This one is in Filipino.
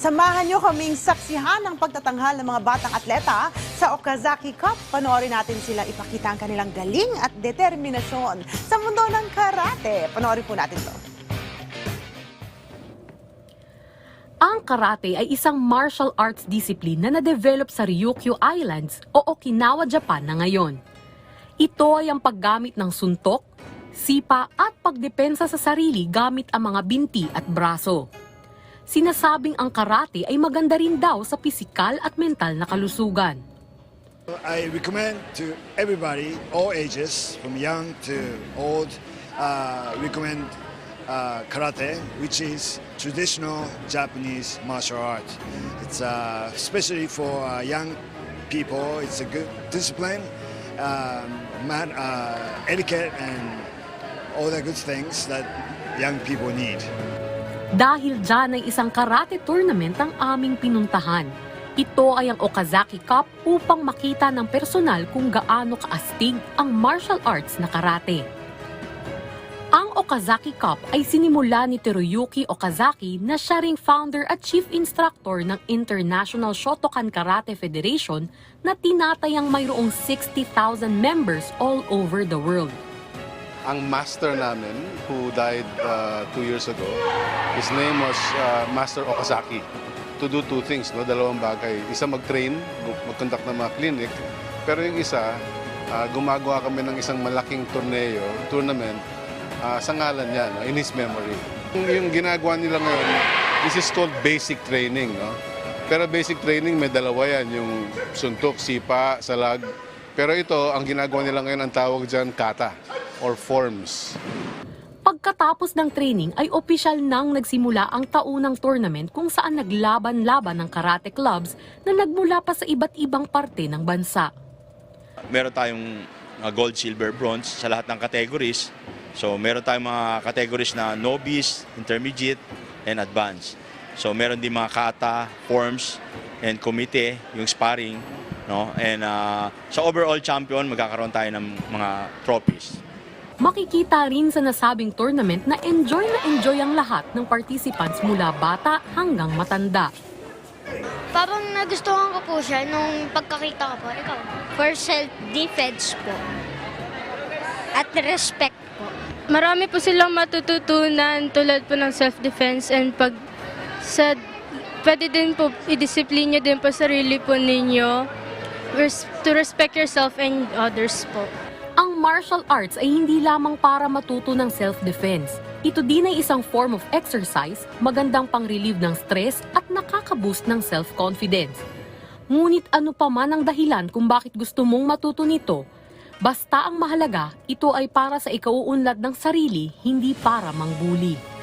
Samahan niyo kaming saksihan ng pagtatanghal ng mga batang atleta sa Okazaki Cup. Panoorin natin sila ipakita ang kanilang galing at determinasyon sa mundo ng karate. Panoorin po natin to. Ang karate ay isang martial arts discipline na na-develop sa Ryukyu Islands o Okinawa, Japan na ngayon. Ito ay ang paggamit ng suntok, sipa at pagdepensa sa sarili gamit ang mga binti at braso. Sinasabing ang karate ay maganda rin daw sa pisikal at mental na kalusugan. I recommend to everybody, all ages, from young to old, uh, recommend uh, karate, which is traditional Japanese martial art. It's uh, especially for uh, young people. It's a good discipline, um, man, uh, etiquette, and all the good things that young people need. Dahil dyan ay isang karate tournament ang aming pinuntahan. Ito ay ang Okazaki Cup upang makita ng personal kung gaano kaastig ang martial arts na karate. Ang Okazaki Cup ay sinimula ni Teruyuki Okazaki na siya ring founder at chief instructor ng International Shotokan Karate Federation na tinatayang mayroong 60,000 members all over the world. Ang master namin who died uh, two years ago, his name was uh, Master Okazaki. To do two things, no? dalawang bagay. Isa mag-train, mag-conduct ng mga clinic, pero yung isa, uh, gumagawa kami ng isang malaking torneo, tournament, uh, sa ngalan niya, no? in his memory. Yung, yung ginagawa nila ngayon, this is called basic training. No? Pero basic training, may dalawa yan, yung suntok, sipa, salag. Pero ito, ang ginagawa nila ngayon, ang tawag dyan, kata or forms. Pagkatapos ng training ay opisyal nang nagsimula ang taunang tournament kung saan naglaban-laban ng karate clubs na nagmula pa sa iba't ibang parte ng bansa. meron tayong gold, silver, bronze sa lahat ng categories. So meron tayong mga categories na novice, intermediate, and advanced. So meron din mga kata, forms, and committee, yung sparring. No? And uh, sa overall champion, magkakaroon tayo ng mga trophies. Makikita rin sa nasabing tournament na enjoy na enjoy ang lahat ng participants mula bata hanggang matanda. Parang nagustuhan ko po siya nung pagkakita ko po. Ikaw? for self-defense po. At respect po. Marami po silang matututunan tulad po ng self-defense and pag sa pwede din po i-discipline nyo din po sarili po ninyo res- to respect yourself and others po. Ang martial arts ay hindi lamang para matuto ng self-defense. Ito din ay isang form of exercise, magandang pang-relieve ng stress at nakaka-boost ng self-confidence. Ngunit ano pa man ang dahilan kung bakit gusto mong matuto nito, basta ang mahalaga, ito ay para sa ikauunlad ng sarili, hindi para mangbuli.